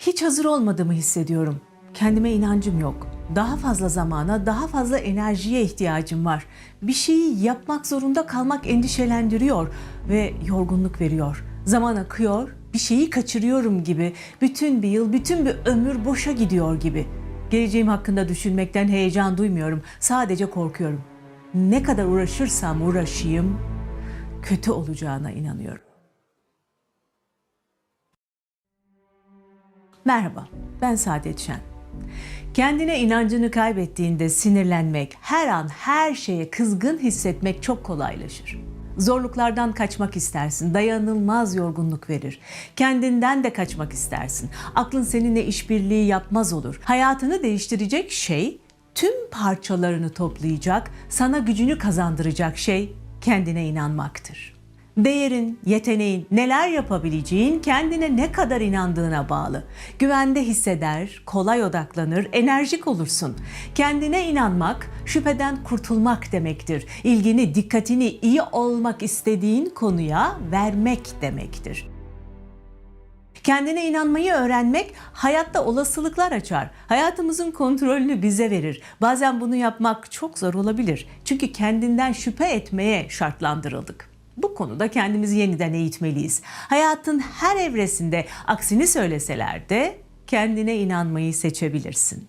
Hiç hazır olmadığımı hissediyorum. Kendime inancım yok. Daha fazla zamana, daha fazla enerjiye ihtiyacım var. Bir şeyi yapmak zorunda kalmak endişelendiriyor ve yorgunluk veriyor. Zaman akıyor, bir şeyi kaçırıyorum gibi. Bütün bir yıl, bütün bir ömür boşa gidiyor gibi. Geleceğim hakkında düşünmekten heyecan duymuyorum. Sadece korkuyorum. Ne kadar uğraşırsam uğraşayım kötü olacağına inanıyorum. Merhaba, ben Saadet Şen. Kendine inancını kaybettiğinde sinirlenmek, her an her şeye kızgın hissetmek çok kolaylaşır. Zorluklardan kaçmak istersin, dayanılmaz yorgunluk verir. Kendinden de kaçmak istersin. Aklın seninle işbirliği yapmaz olur. Hayatını değiştirecek şey, tüm parçalarını toplayacak, sana gücünü kazandıracak şey kendine inanmaktır. Değerin, yeteneğin, neler yapabileceğin kendine ne kadar inandığına bağlı. Güvende hisseder, kolay odaklanır, enerjik olursun. Kendine inanmak, şüpheden kurtulmak demektir. İlgini, dikkatini iyi olmak istediğin konuya vermek demektir. Kendine inanmayı öğrenmek hayatta olasılıklar açar. Hayatımızın kontrolünü bize verir. Bazen bunu yapmak çok zor olabilir. Çünkü kendinden şüphe etmeye şartlandırıldık. Bu konuda kendimizi yeniden eğitmeliyiz. Hayatın her evresinde aksini söyleseler de kendine inanmayı seçebilirsin.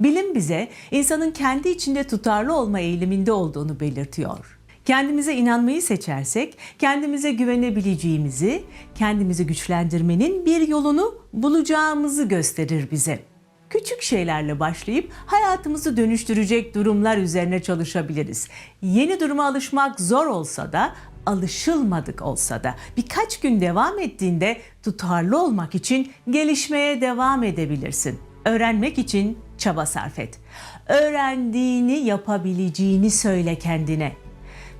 Bilim bize insanın kendi içinde tutarlı olma eğiliminde olduğunu belirtiyor. Kendimize inanmayı seçersek kendimize güvenebileceğimizi, kendimizi güçlendirmenin bir yolunu bulacağımızı gösterir bize. Küçük şeylerle başlayıp hayatımızı dönüştürecek durumlar üzerine çalışabiliriz. Yeni duruma alışmak zor olsa da alışılmadık olsa da birkaç gün devam ettiğinde tutarlı olmak için gelişmeye devam edebilirsin. Öğrenmek için çaba sarf et. Öğrendiğini yapabileceğini söyle kendine.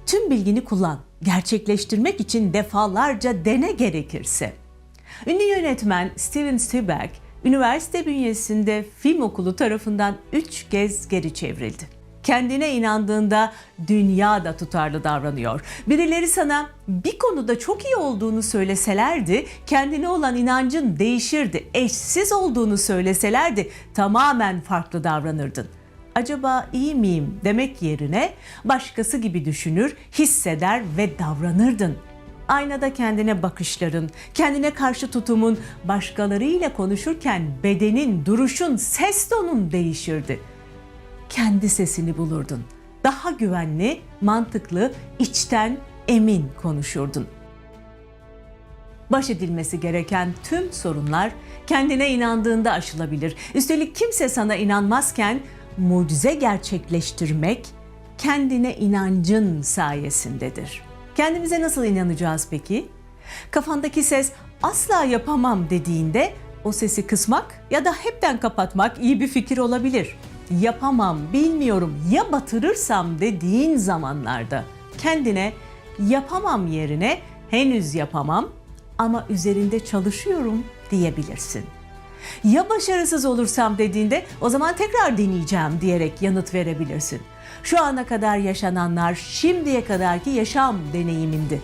Tüm bilgini kullan. Gerçekleştirmek için defalarca dene gerekirse. Ünlü yönetmen Steven Spielberg, üniversite bünyesinde film okulu tarafından üç kez geri çevrildi. Kendine inandığında dünya da tutarlı davranıyor. Birileri sana bir konuda çok iyi olduğunu söyleselerdi, kendine olan inancın değişirdi. Eşsiz olduğunu söyleselerdi tamamen farklı davranırdın acaba iyi miyim demek yerine başkası gibi düşünür, hisseder ve davranırdın. Aynada kendine bakışların, kendine karşı tutumun, başkalarıyla konuşurken bedenin, duruşun, ses tonun değişirdi. Kendi sesini bulurdun. Daha güvenli, mantıklı, içten, emin konuşurdun baş edilmesi gereken tüm sorunlar kendine inandığında aşılabilir. Üstelik kimse sana inanmazken mucize gerçekleştirmek kendine inancın sayesindedir. Kendimize nasıl inanacağız peki? Kafandaki ses asla yapamam dediğinde o sesi kısmak ya da hepten kapatmak iyi bir fikir olabilir. Yapamam, bilmiyorum, ya batırırsam dediğin zamanlarda kendine yapamam yerine henüz yapamam ama üzerinde çalışıyorum diyebilirsin. Ya başarısız olursam dediğinde o zaman tekrar deneyeceğim diyerek yanıt verebilirsin. Şu ana kadar yaşananlar şimdiye kadarki yaşam deneyimindi.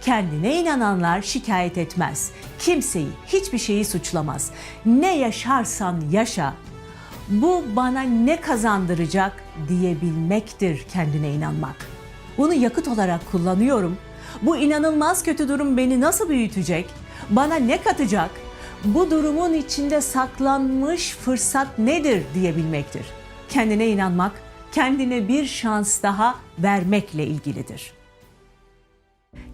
Kendine inananlar şikayet etmez. Kimseyi, hiçbir şeyi suçlamaz. Ne yaşarsan yaşa. Bu bana ne kazandıracak diyebilmektir kendine inanmak. Bunu yakıt olarak kullanıyorum. Bu inanılmaz kötü durum beni nasıl büyütecek? Bana ne katacak? bu durumun içinde saklanmış fırsat nedir diyebilmektir. Kendine inanmak, kendine bir şans daha vermekle ilgilidir.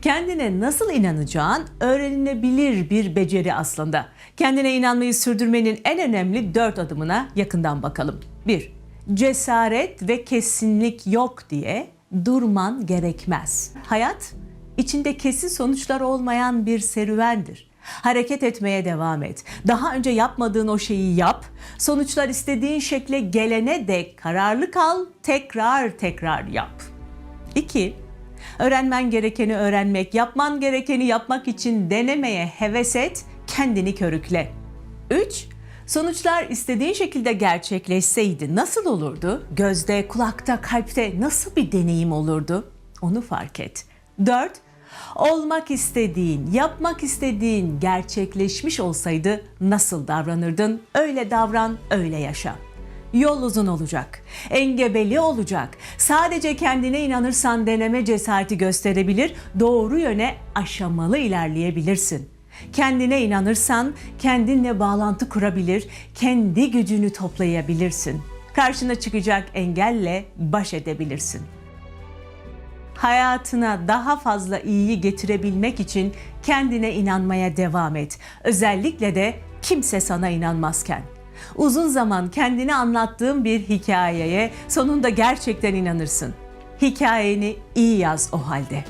Kendine nasıl inanacağın öğrenilebilir bir beceri aslında. Kendine inanmayı sürdürmenin en önemli dört adımına yakından bakalım. 1. Cesaret ve kesinlik yok diye durman gerekmez. Hayat içinde kesin sonuçlar olmayan bir serüvendir. Hareket etmeye devam et. Daha önce yapmadığın o şeyi yap. Sonuçlar istediğin şekle gelene dek kararlı kal, tekrar tekrar yap. 2. Öğrenmen gerekeni öğrenmek, yapman gerekeni yapmak için denemeye heves et, kendini körükle. 3. Sonuçlar istediğin şekilde gerçekleşseydi nasıl olurdu? Gözde, kulakta, kalpte nasıl bir deneyim olurdu? Onu fark et. 4. Olmak istediğin, yapmak istediğin gerçekleşmiş olsaydı nasıl davranırdın? Öyle davran, öyle yaşa. Yol uzun olacak, engebeli olacak. Sadece kendine inanırsan deneme cesareti gösterebilir, doğru yöne aşamalı ilerleyebilirsin. Kendine inanırsan kendinle bağlantı kurabilir, kendi gücünü toplayabilirsin. Karşına çıkacak engelle baş edebilirsin. Hayatına daha fazla iyiyi getirebilmek için kendine inanmaya devam et. Özellikle de kimse sana inanmazken. Uzun zaman kendini anlattığın bir hikayeye sonunda gerçekten inanırsın. Hikayeni iyi yaz o halde.